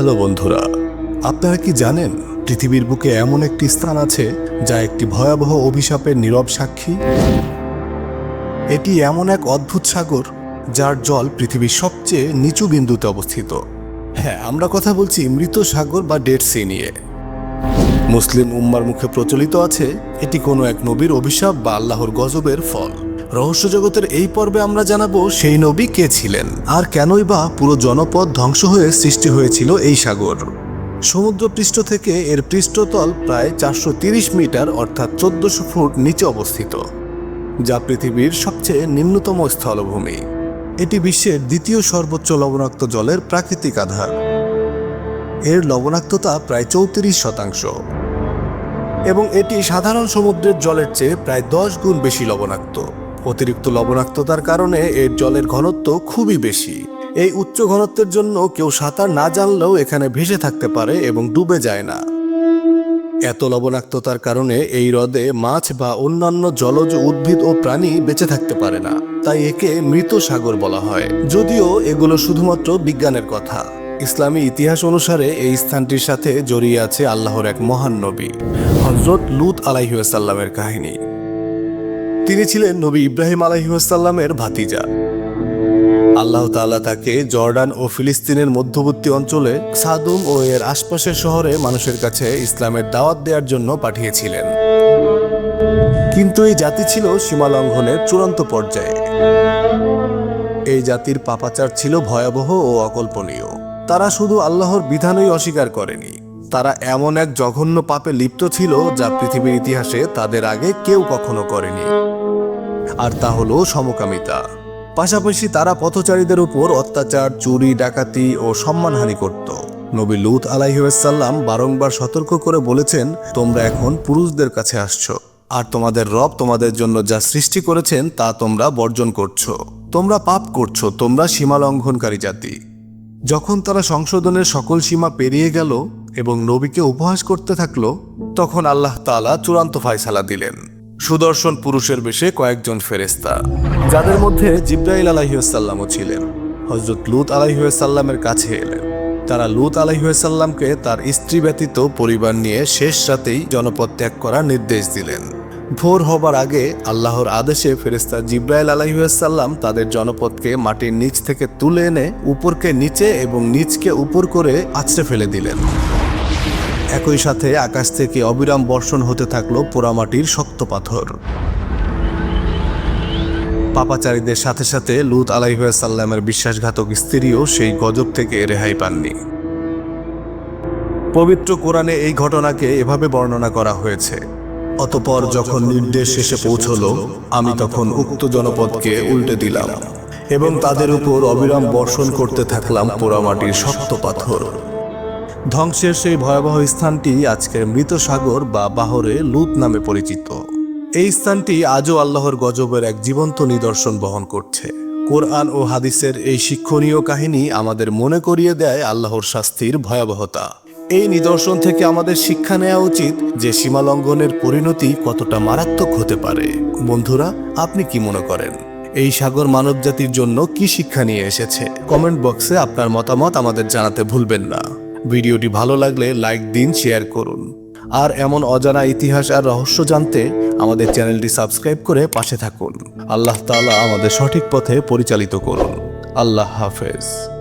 Hello বন্ধুরা, আপনারা কি জানেন পৃথিবীর বুকে এমন একটি স্থান আছে যা একটি ভয়াবহ অভিশাপের নীরব সাক্ষী? এটি এমন এক অদ্ভুত সাগর যার জল পৃথিবীর সবচেয়ে নিচু বিন্দুতে অবস্থিত। হ্যাঁ আমরা কথা বলছি মৃত সাগর বা ডেড সি নিয়ে। মুসলিম উম্মার মুখে প্রচলিত আছে এটি কোনো এক নবীর অভিশাপ বা আল্লাহর গজবের ফল। রহস্য জগতের এই পর্বে আমরা জানাব সেই নবী কে ছিলেন? আর কেনই বা পুরো জনপদ ধ্বংস হয়ে সৃষ্টি হয়েছিল এই সাগর? সমুদ্রপৃষ্ঠ থেকে এর পৃষ্ঠতল প্রায় চারশো মিটার, অর্থাৎ চোদ্দশো ফুট নিচে অবস্থিত, যা পৃথিবীর সবচেয়ে নিম্নতম স্থলভূমি। এটি বিশ্বের দ্বিতীয় সর্বোচ্চ লবণাক্ত জলের প্রাকৃতিক আধার। এর লবণাক্ততা প্রায় চৌত্রিশ শতাংশ। এবং এটি সাধারণ সমুদ্রের জলের চেয়ে প্রায় দশ গুণ বেশি লবণাক্ত। অতিরিক্ত লবণাক্ততার কারণে এর জলের ঘনত্ব খুবই বেশি। এই উচ্চ ঘনত্বের জন্য কেউ সাঁতার না জানলেও এখানে ভেসে থাকতে পারে এবং ডুবে যায় না। এত লবণাক্ততার কারণে এই হ্রদে মাছ বা অন্যান্য জলজ উদ্ভিদ ও প্রাণী বেঁচে থাকতে পারে না। তাই একে মৃত সাগর বলা হয়। যদিও এগুলো শুধুমাত্র বিজ্ঞানের কথা। ইসলামী ইতিহাস অনুসারে এই স্থানটির সাথে জড়িয়ে আছে আল্লাহর এক মহান নবী হজরত লুত আলাইহাসাল্লামের কাহিনী। তিনি ছিলেন নবী ইব্রাহিম আলাইহাসাল্লামের ভাতিজা। আল্লাহ তাআলা তাকে জর্ডান ও ফিলিস্তিনের মধ্যবর্তী অঞ্চলে সাদুম ও এর আশপাশের শহরে মানুষের কাছে ইসলামের দাওয়াত দেওয়ার জন্য পাঠিয়েছিলেন। কিন্তু এই জাতি ছিল সীমালঙ্ঘনের চূড়ান্ত পর্যায়ে। এই জাতির পাপাচার ছিল ভয়াবহ ও অকল্পনীয়। তারা শুধু আল্লাহর বিধানই অস্বীকার করেনি। তারা এমন এক জঘন্য পাপে লিপ্ত ছিল যা পৃথিবীর ইতিহাসে তাদের আগে কেউ কখনো করেনি। আর তা হলো সমকামিতা। পাশাপাশি তারা পথচারীদের উপর অত্যাচার, চুরি, ডাকাতি ও সম্মানহানি করত। নবী লুত আলাইসাল্লাম বারংবার সতর্ক করে বলেছেন, তোমরা এখন পুরুষদের কাছে আসছো। আর তোমাদের রব তোমাদের জন্য যা সৃষ্টি করেছেন তা তোমরা বর্জন করছ। তোমরা পাপ করছ, তোমরা সীমা লঙ্ঘনকারী জাতি। যখন তারা সংশোধনের সকল সীমা পেরিয়ে গেল এবং নবীকে উপহাস করতে থাকল, তখন আল্লাহ তালা চূড়ান্ত ফায়সালা দিলেন। সুদর্শন পুরুষের বেশে কয়েকজন ফেরেস্তা যাদের মধ্যে জিব্রাইল আলাহিউসাল্লামও ছিলেন। হজরত লুত আলাহিউসাল্লামের কাছে এলেন। তারা লুত আলাহিউসাল্লামকে তার স্ত্রী ব্যতীত পরিবার নিয়ে শেষ রাতেই জনপদ ত্যাগ করার নির্দেশ দিলেন। ভোর হবার আগে আল্লাহর আদেশে ফেরেস্তা জিব্রাইল আলাহিসাল্লাম তাদের জনপদকে মাটির নিচ থেকে তুলে এনে উপরকে নিচে এবং নিচকে উপর করে আছড়ে ফেলে দিলেন। একই সাথে আকাশ থেকে অবিরাম বর্ষণ হতে থাকল পোড়ামাটির শক্ত পাথর। পাপাচারীদের সাথে সাথে লুত আলাইসাল্লামের বিশ্বাসঘাতক স্ত্রীও সেই গজব থেকে রেহাই পাননি। পবিত্র কোরআনে এই ঘটনাকে এভাবে বর্ণনা করা হয়েছে। অতপর যখন নির্দেশ শেষে পৌঁছলো, আমি তখন উক্ত জনপদকে উল্টে দিলাম এবং তাদের উপর অবিরাম বর্ষণ করতে থাকলাম পোড়ামাটির শক্ত পাথর। ধ্বংসের সেই ভয়াবহ স্থানটি আজকের মৃত সাগর বা বাহরে লুত নামে পরিচিত। এই স্থানটি আজও আল্লাহর গজবের এক জীবন্ত নিদর্শন বহন করছে। কোরআন ও হাদিসের এই শিক্ষণীয় কাহিনী আমাদের মনে করিয়ে দেয় আল্লাহর শাস্তির ভয়াবহতা। এই নিদর্শন থেকে আমাদের শিক্ষা নেওয়া উচিত যে সীমালঙ্ঘনের পরিণতি কতটা মারাত্মক হতে পারে। বন্ধুরা, আপনি কি মনে করেন? এই সাগর মানবজাতির জন্য কি শিক্ষা নিয়ে এসেছে? কমেন্ট বক্সে আপনার মতামত আমাদের জানাতে ভুলবেন না। ভিডিওটি ভালো লাগলে লাইক দিন, শেয়ার করুন। আর এমন অজানা ইতিহাস আর রহস্য জানতে আমাদের চ্যানেলটি সাবস্ক্রাইব করে পাশে থাকুন। আল্লাহ তাআলা আমাদের সঠিক পথে পরিচালিত করুন। আল্লাহ হাফেজ।